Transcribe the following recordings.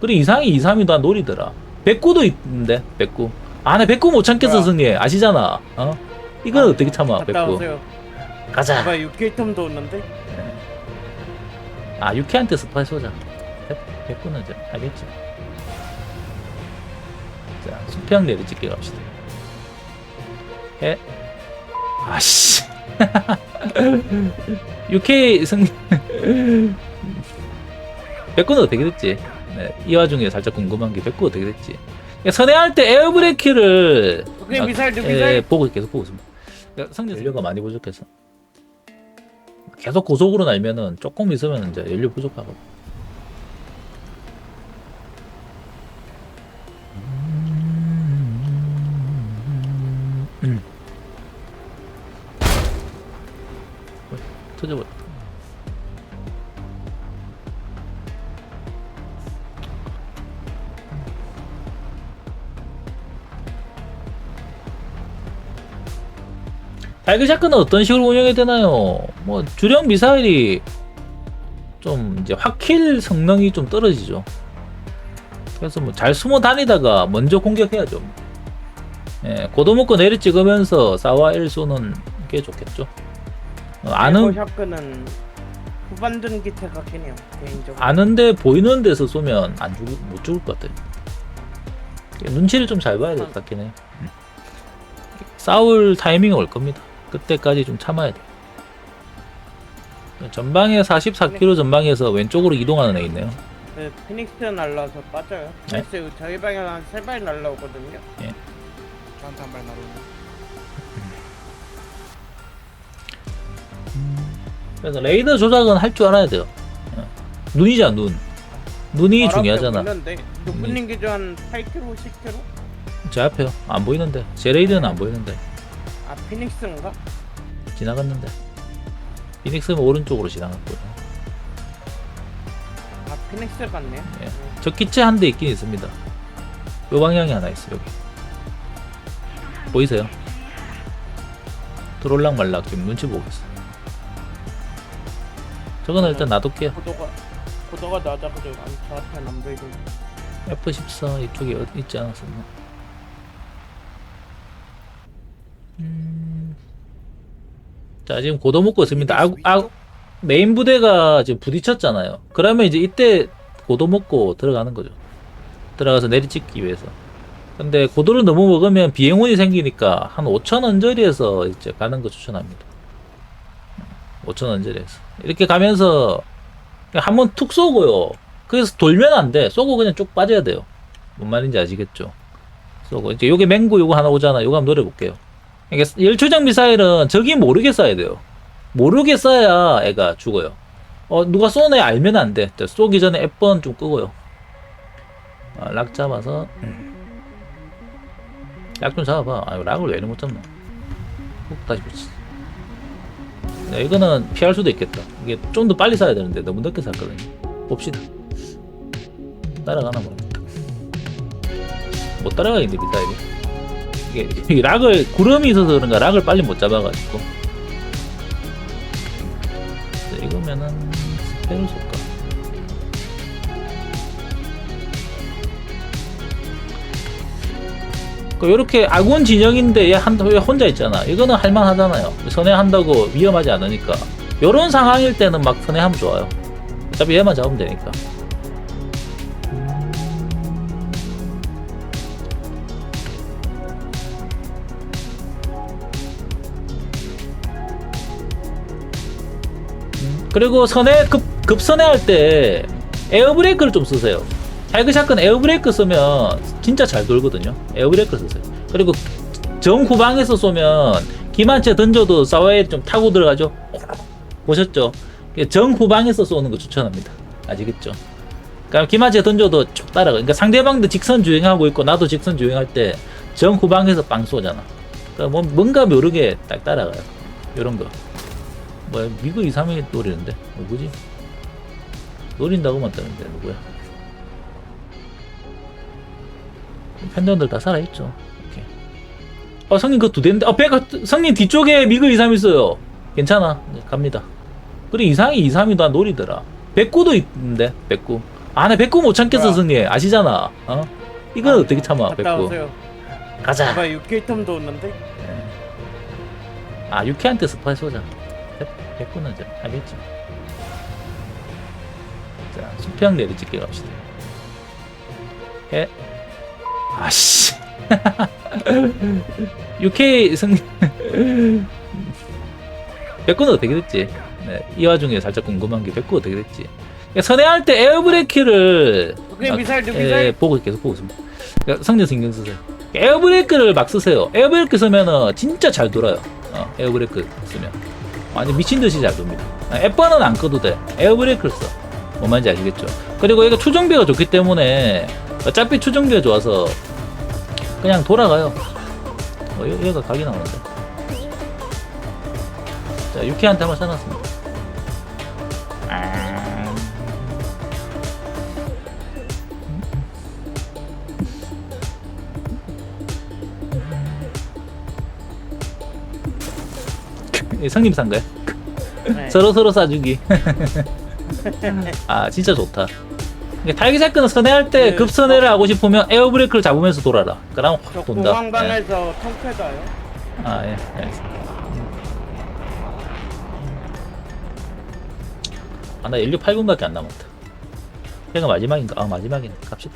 그리고 이상이 2, 3이 다 노리더라. 백구도 있는데, 백구. 아, 나 백구 못 참겠어, 뭐야? 승리. 아시잖아. 어? 이건 어떻게 참아, 갔다 백구. 오세요. 가자. 아까 6킬텀도 오는데? 아, 유키한테 스파이 쏘자. 백- 백구는 이제 알겠지. 자, 수평 내리 찍기 갑시다. 해. 아씨. UK 승리. 백구는 어떻게 됐지? 네, 이 와중에 살짝 궁금한 게 백구 어떻게 됐지? 그러니까 선회할 때 에어브레이크를 아, 미사일, 예, 미사일. 보고 계속 보고 있습니다. 그러니까 성진 연료가 많이 부족해서 계속 고속으로 날면은 조금 있으면 이제 연료 부족하고. 음. 어, 터져버렸다. 달그 샷건은 어떤 식으로 운영해야 되나요? 뭐 주력 미사일이 좀 이제 확킬 성능이 좀 떨어지죠. 그래서 뭐 잘 숨어 다니다가 먼저 공격해야죠. 예, 고도 먹고 내리 찍으면서 싸와 일 쏘는 게 좋겠죠. 어, 아는 샷건은 후반전 기태 같긴 해요, 개인적으로. 아는데 보이는 데서 쏘면 안 죽, 못 죽을 것 같아요. 눈치를 좀 잘 봐야 될 것 같긴 해요. 음. 싸울 타이밍이 올 겁니다. 그때까지 좀 참아야 돼. 전방에 44km 전방에서 왼쪽으로 이동하는 애 있네요. 네, 피닉스 날라서 빠져요. 네? 피닉스 저희 방향 한세 발 날라오거든요. 저한테 한발 나오네. 그래서 레이더 조작은 할 줄 알아야 돼요. 어. 눈이잖아 눈. 눈이 중요하잖아. 보이는데 높은 기준 한 8km, 10km? 제 앞에요. 안 보이는데. 제 레이더는 안 보이는데. 아 피닉스인가? 지나갔는데. 피닉스는 오른쪽으로 지나갔고요. 아 피닉스 같네요. 예. 음. 저 기체 한 대 있긴 있습니다. 요 방향에 하나 있어 여기. 보이세요? 들어올락 말락 지금 눈치 보고 있어. 저거는 일단 놔둘게요. 고도가 고도가 안- 저한테는 안 보이고. F14 이쪽에 어- 있지 않았었나? 음... 자 지금 고도 먹고 있습니다. 아, 아, 메인 부대가 지금 부딪혔잖아요. 그러면 이제 이때 고도 먹고 들어가는 거죠. 들어가서 내리찍기 위해서. 근데 고도를 너무 먹으면 비행운이 생기니까 한 5천 언저리에서 이제 가는 거 추천합니다. 5천 언저리에서 이렇게 가면서 한 번 툭 쏘고요. 그래서 돌면 안 돼. 쏘고 그냥 쭉 빠져야 돼요. 뭔 말인지 아시겠죠? 쏘고 이제 요게 맹구 요거 하나 오잖아. 요거 한번 노려볼게요. 이게 열초정 미사일은 적이 모르게 쏴야 돼요. 모르게 쏴야 애가 죽어요. 어 누가 쏘네 알면 안 돼. 자, 쏘기 전에 F번 좀 끄고요. 아, 락 잡아서 락 좀 잡아봐. 아 락을 왜 못 잡나? 훅 다시 붙이. 네, 이거는 피할 수도 있겠다. 이게 좀 더 빨리 쏴야 되는데 너무 늦게 쐈거든요. 봅시다. 따라가나 모르겠다. 못 따라가겠는데 미사일이. 이게, 락을 구름이 있어서 그런가 락을 빨리 못 잡아가지고. 자, 이거면은 스페를 쏠까? 이렇게 아군 진영인데 얘 한, 왜 혼자 있잖아. 이거는 할만하잖아요. 선회한다고 위험하지 않으니까. 요런 상황일 때는 막 선회하면 좋아요. 어차피 얘만 잡으면 되니까. 그리고 선회 급 급선회 할 때 에어브레이크를 좀 쓰세요. 타이거 샷건 에어브레이크 쓰면 진짜 잘 돌거든요. 에어브레이크 쓰세요. 그리고 정 후방에서 쏘면 기만체 던져도 사와에 좀 타고 들어가죠. 보셨죠? 정 후방에서 쏘는 거 추천합니다. 아시겠죠? 그러니까 기마체 던져도 쭉 따라가. 그러니까 상대방도 직선 주행하고 있고 나도 직선 주행할 때 정 후방에서 빵 쏘잖아. 그러니까 뭐 뭔가 모르게 딱 따라가요. 이런 거. 뭐야 미국 2, 3위 노리는데 누구지? 노린다고만 뜨는데 누구야? 팬들들 다 살아있죠. 이렇게. 어 성님 그두 대인데 어 배가 성님 뒤쪽에 미국 2, 3 있어요. 괜찮아 이제 갑니다. 그리고 이상이 2, 3이 다 노리더라. 백구도 있는데 백구. 아, 나 백구 못 참겠어? 승리. 아시잖아. 어? 이건 어떻게 참아, 백구. 오세요. 가자. 아빠 6킬텀도 오는데? 아, 유키한테 스파이 쏘자. 백구는 이제 알겠지. 자, 수평 내리 찍게 갑시다. 해. 아씨. UK 승리. 백구는 어떻게 됐지? 네, 이 와중에 살짝 궁금한 게 백구 어떻게 됐지? 그러니까 선회할 때 에어브레이크를 오케이, 아, 미사일, 두 예, 미사일. 보고 계속 보고 있습니다. 그러니까 성능 신경 쓰세요. 에어브레이크를 막 쓰세요. 에어브레이크 쓰면은 진짜 잘 돌아요. 어, 에어브레이크 쓰면 완전 미친 듯이 잘 돕니다. 아, F1은 안 꺼도 돼. 에어브레이크를 써. 뭔 말인지 아시겠죠? 그리고 얘가 추정비가 좋기 때문에 어차피 추정비가 좋아서 그냥 돌아가요. 어, 얘- 얘가 각이 나오는데. 자, 유키한테 한번 써놨습니다. 예, 거야? 네. 서로 서로 싸주기. 아 진짜 좋다. 이게 탈기 사건은 선회할 때 네. 급선회를 하고 싶으면 에어브레이크를 잡으면서 돌아라. 그럼 저 확 돈다. 예. 공항방에서 통쾌가요? 아 예, 알겠습니다. 아나 연료 8분밖에 안 남았다. 얘가 마지막인가? 아 마지막이네. 갑시다.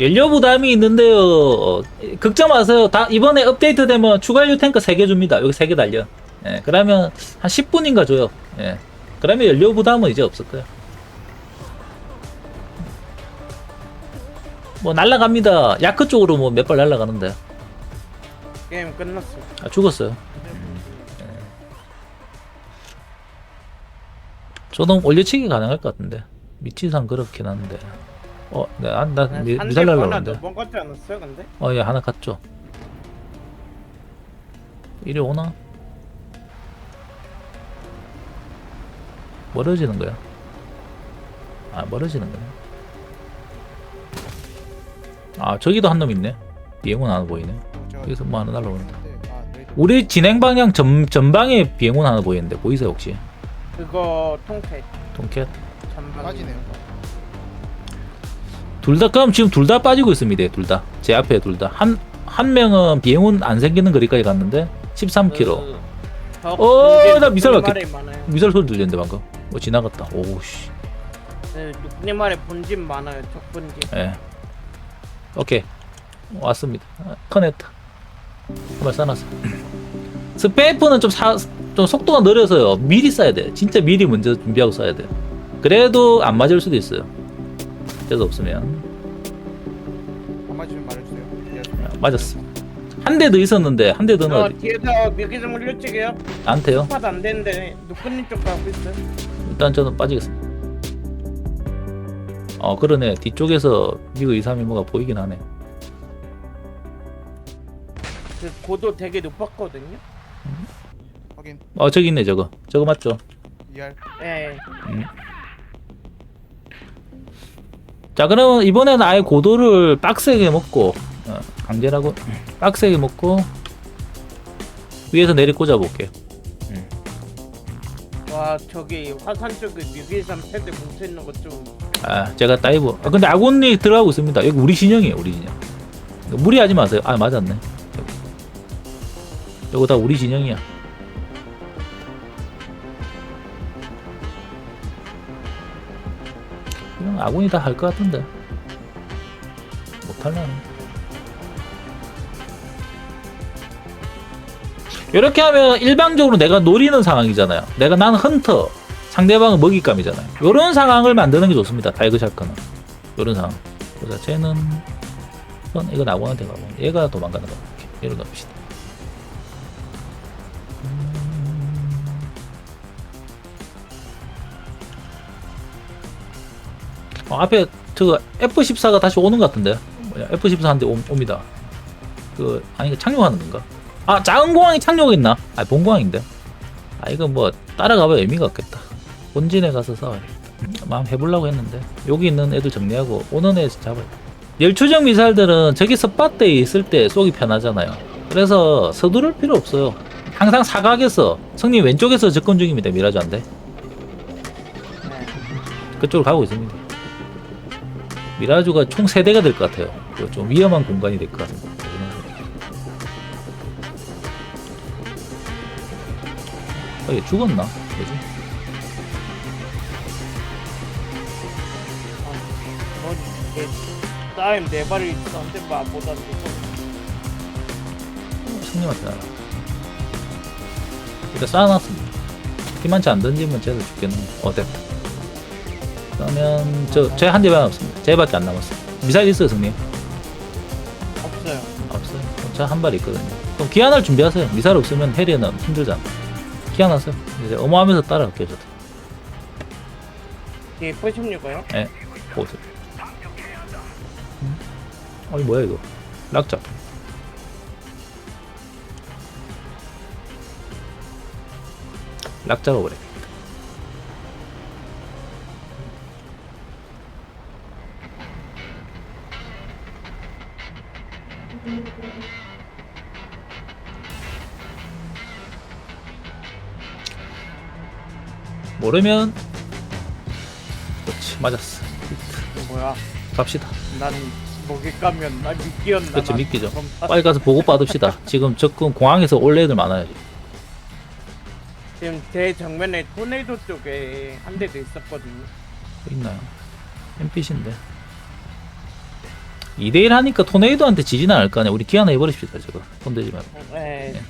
연료 부담이 있는데요. 어, 걱정 마세요. 다 이번에 업데이트 되면 추가 연료 탱크 3개 줍니다. 여기 3개 달려. 예, 그러면 한 10분인가 줘요. 예. 그러면 연료 부담은 이제 없을 거예요. 뭐 날라갑니다. 야크 쪽으로 뭐 몇 발 날라가는데. 게임 끝났어. 아 죽었어요. 예. 저도 올려치기 가능할 것 같은데 위치상 그렇긴 한데. 어, 네, 안, 나 미, 한 미살 대 하나 날라오는데. 넘어갔지 않았어요, 근데? 어, 예, 하나 갔죠. 이리 오나? 멀어지는 거야. 아, 멀어지는 거야. 아, 저기도 한 놈 있네. 비행운 하나 보이네. 여기서 뭐 하나 날라오는데. 네, 아, 네. 우리 진행 방향 전, 전방에 비행운 하나 보이는데 보이세요 혹시? 그거 통쾌. 통캣? 전방. 빠지네요. 둘 다 그럼 지금 둘 다 빠지고 있습니다. 둘 다. 제 앞에 둘 다. 한 한 명은 비행운 안 생기는 거리까지 갔는데 13km. 어, 나 미사일 많아요. 미사일 소리 들렸는데 방금. 뭐 지나갔다. 오우 씨. 네, 육님 말에 본진 많아요. 적본진. 예. 오케이. 왔습니다. 아, 커넥터. 한발 쏴놨어. 스페이프는 좀 사, 좀 속도가 느려서요. 미리 쏴야 돼. 진짜 미리 먼저 준비하고 쏴야 돼. 그래도 안 맞을 수도 있어요. 재수 없으면. 안 맞으면 말해주세요. 예. 아, 맞았어. 한 대 더 있었는데, 한 대 더는 저 어디? 뒤에서 미기좀 올려치게요. 나한테요? 파도 안 되는데 누꾸님 쪽 가고 있어요. 일단 저는 빠지겠습니다. 어, 그러네. 뒤쪽에서 미그 2, 3이 뭐가 보이긴 하네. 그 고도 되게 높았거든요. 확인. 어, 저기 있네, 저거. 저거 맞죠? ER. 네. 자 그러면 이번에는 아예 고도를 빡세게 먹고 어, 강제라고? 빡세게 먹고 위에서 내리 꽂아 볼게요. 와 저기 화산 쪽에 미기삼 패드 뭉쳐 있는 것 좀. 아 제가 다이브. 아 근데 아군이 들어가고 있습니다. 여기 우리 진영이에요 우리 진영. 무리하지 마세요. 아 맞았네. 이거 다 우리 진영이야 아군이 다 할 것 같은데 못할라나 이렇게 하면 일방적으로 내가 노리는 상황이잖아요. 내가 나는 헌터, 상대방은 먹잇감이잖아요. 이런 상황을 만드는 게 좋습니다. 다이그 샷건은. 이런 상황. 그래서 쟤는 이건 나고한테 가고 얘가 도망가는 거. 이렇게 이런 거 봅시다. 어, 앞에 저거 F14가 다시 오는 것 같은데 뭐야, F14 한 대 옵니다. 그 아니 그 착륙하는 건가? 아 작은 공항이 착륙했나? 아 본공항인데. 아 이거 뭐 따라가봐 의미가 없겠다. 본진에 가서 싸워야겠다. 음, 마음 해보려고 했는데 여기 있는 애들 정리하고 오는 애 잡아야 돼. 열추적 미사일들은 저기 스팟대에 있을 때 쏘기 편하잖아요. 그래서 서두를 필요 없어요. 항상 사각에서 성님 왼쪽에서 접근 중입니다. 미라주한테 네. 그쪽으로 가고 있습니다. 미라주가 총 3대가 될 것 같아요. 그좀 위험한 공간이 될 것 같습니다. 어, 얘 죽었나? 뭐지? 뭐 이게 쌓임 네 발이 있었는데 되고. 승님한테 나라. 일단 쌓아놨습니다. 피만치 안 던지면 쟤도 죽겠네. 어, 됐다. 그러면, 저, 쟤한 대만 없습니다. 쟤밖에 안 남았어요. 미사일 있어요, 승님? 없어요. 없어요. 저한발 있거든요. 그럼 기한을 준비하세요. 미사일 없으면 해리는 힘들잖아. 기한 하세요. 이제 어마하면서 따라갈게요, 저도. 뒤에 포십니까요? 예, 보세요. 음? 아니, 뭐야, 이거. 락자. 락자가 그래. 모르면 그렇지 맞았어 뭐야? 갑시다 나는 목에 까면 나 미끼였나? 그렇지 나 믿기죠 그럼 다- 빨리 가서 보고 받읍시다 지금 접근 공항에서 올 애들 많아요 지금 제 정면에 토네이도 쪽에 한 대도 있었거든요. 또 있나요 NPC인데 2대1 하니까 토네이도한테 지진 않을 거 아니야 우리 기아나 해버립시다 저거 손대지 말고 네. 네.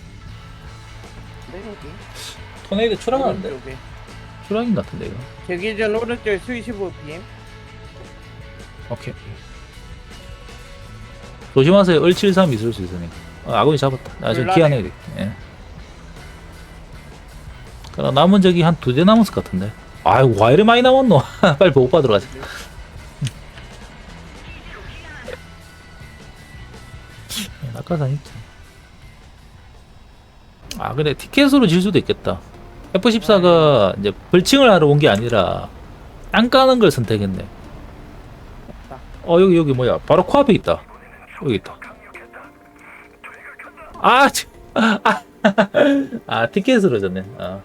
내려오기. 토네이도 오른쪽에. 추락인 같은데 이거 제 기준 오른쪽에 수위 15pm. 오케이. 조심하세요. 얼73 있을 수 있으니까. 어, 아군이 잡았다. 나 지금 놀라네. 기아나 해야 돼 예. 그럼 남은 저기 한두 대 남았을 것 같은데. 아이고 와 이래 많이 남았노. 빨리 보고 받으러 가자. 예, 낙하산 있지 아 근데 티켓으로 질 수도 있겠다 F14가 이제 벌칭을 하러 온 게 아니라 땅 까는 걸 선택했네. 어 여기 여기 뭐야? 바로 코앞에 있다. 여기 있다. 아, 참. 아, 아 티켓으로 졌네. 아.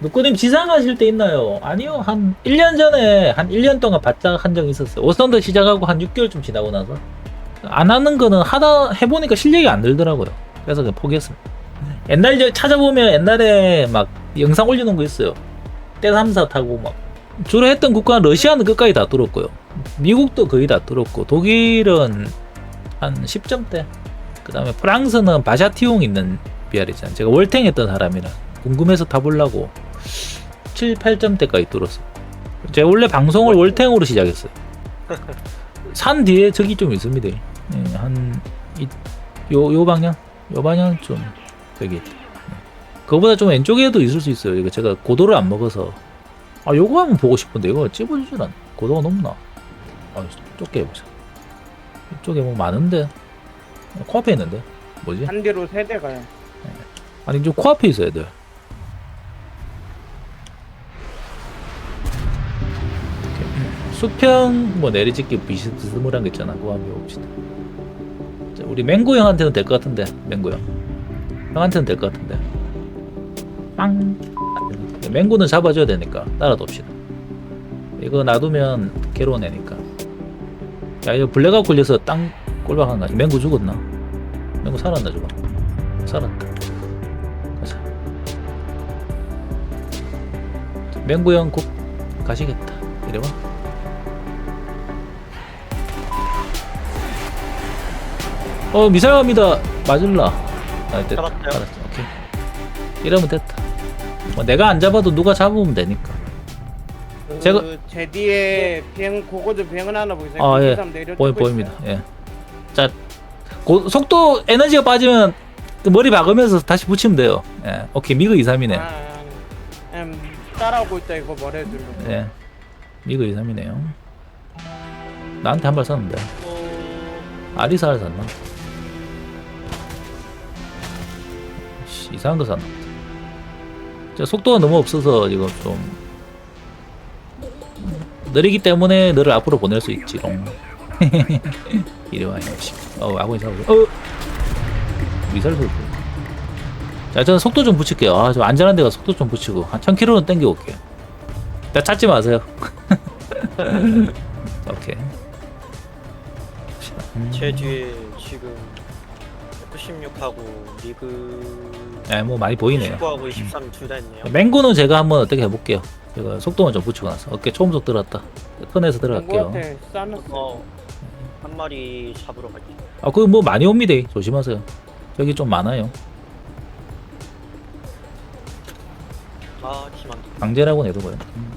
누꾸님 지상하실 때 있나요? 아니요 한 1년 전에 한 1년 동안 바짝 한 적이 있었어요. 오선도 시작하고 한 6개월쯤 지나고 나서. 안 하는 거는 하다 해보니까 실력이 안 들더라고요. 그래서 그냥 포기했습니다 옛날 저 찾아보면 옛날에 막 영상 올려놓은 거 있어요. 때3사 타고 막. 주로 했던 국가는 러시아는 끝까지 다 뚫었고요. 미국도 거의 다 뚫었고 독일은 한 10점대? 그 다음에 프랑스는 바샤티용 있는 비알이잖아요. 제가 월탱 했던 사람이라 궁금해서 타보려고 7, 8점대까지 뚫었어요. 제가 원래 방송을 월탱으로 시작했어요. 산 뒤에 저기 좀 있습니다. 예, 한 이, 요, 요 방향? 요 방향 좀 예. 그거보다 좀 왼쪽에도 있을 수 있어요. 이거 제가 고도를 안 먹어서. 아 요거 한번 보고 싶은데. 이거 찝어주질 않네 고도가 높나. 아 좁게 해보자. 이쪽에 뭐 많은데. 어, 코앞에 있는데. 뭐지? 한 대로 세 대 가요. 아니 좀 코앞에 있어야 돼. 이렇게. 수평 뭐 내리찍기 비스무리한 거 있잖아. 그거 한번 해봅시다. 자, 우리 맹구 형한테는 될 것 같은데 맹구 형 형한테는 될 것 같은데. 빵. 맹구는 잡아줘야 되니까 따라둡시다. 이거 놔두면 괴로운 애니까. 야 이거 블랙아웃 걸려서 땅 꼴박한 거지 맹구 죽었나? 맹구 살았나 저거? 살았다. 가자. 맹구 형곧 가시겠다. 이래봐. 어 미사일 갑니다. 맞을라 아 됐다 잡았어요. 알았어 오케이 이러면 됐다 뭐 내가 안 잡아도 누가 잡으면 되니까 그, 제가- 제 뒤에 비행 고고도 비행은 하나 보이세요? 아, 예. 내려 보이, 보입니다 예. 자 고, 속도 에너지가 빠지면 그 머리 박으면서 다시 붙이면 돼요 예. 오케이 미그 23이네 아, 음, 따라오고 있다 이거 뭐래들로. 예. 미그 23이네요 나한테 한 발 쐈는데 아리사를 샀나? 이상한 거 샀나? 저 속도가 너무 없어서 지금 좀 느리기 때문에 너를 앞으로 보낼 수 있지롱. 이리 와, 이씨. 어, 아군이 사고. 어, 미사일 소리. 자, 저는 속도 좀 붙일게요. 아, 좀 안전한 데가 속도 좀 붙이고 한 1000km는 땡겨 올게요. 자, 찾지 마세요. 오케이. 제 뒤에 지금 F16하고 리그 네, 뭐 많이 보이네요. 19하고 23 둘 다 있네요. 맹구는 제가 한번 어떻게 해볼게요. 제가 속도만 좀 붙이고 나서 어깨 초음속 들어갔다. 끈에서 들어갈게요. 어, 한 마리 잡으러 갈게요. 아, 그거 뭐 많이 옵니다. 조심하세요. 저기 좀 많아요. 아, 기만. 강제라고 내도고요. 음.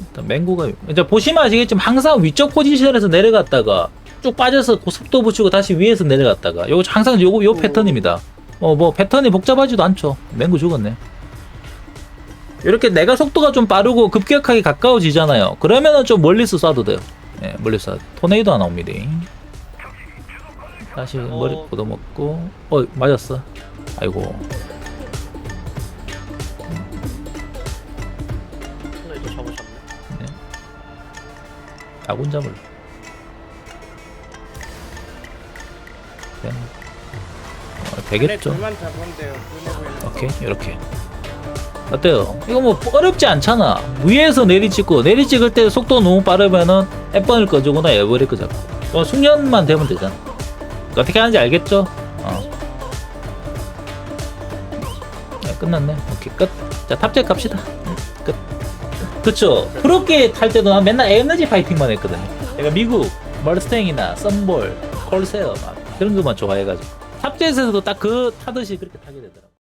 일단 맹구가 이제 보시면 아시겠지만 항상 위쪽 포지션에서 내려갔다가 쭉 빠져서 그 속도 붙이고 다시 위에서 내려갔다가 요거 항상 요거 요 패턴입니다. 어 뭐 패턴이 복잡하지도 않죠. 맹구 죽었네. 이렇게 내가 속도가 좀 빠르고 급격하게 가까워지잖아요. 그러면은 좀 멀리서 쏴도 돼요. 예, 멀리서 쏴도. 토네이도 하나 옵니다. 다시 머리 어. 걷어먹고 어 맞았어. 아이고 손에도 잡으셨네. 아군 잡을. 그냥 어, 걔네 되겠죠. 둘만 잡으면 돼요 오케이 이렇게. 어때요? 이거 뭐 어렵지 않잖아. 위에서 내리 찍고 내리 찍을 때 속도 너무 빠르면은 F1을 꺼주거나 에어브레이크 잡고. 어, 숙련만 되면 되잖아. 어떻게 하는지 알겠죠? 어. 네, 끝났네. 오케이 끝. 자 탑재 갑시다. 음, 끝. 그쵸. 프로게 탈 때도 난 맨날 에너지 파이팅만 했거든요. 내가 미국 멀스탱이나 썬볼, 콜세어 막 그런 것만 좋아해가지고 탑재에서도 딱 그 타듯이 그렇게 타게 되더라.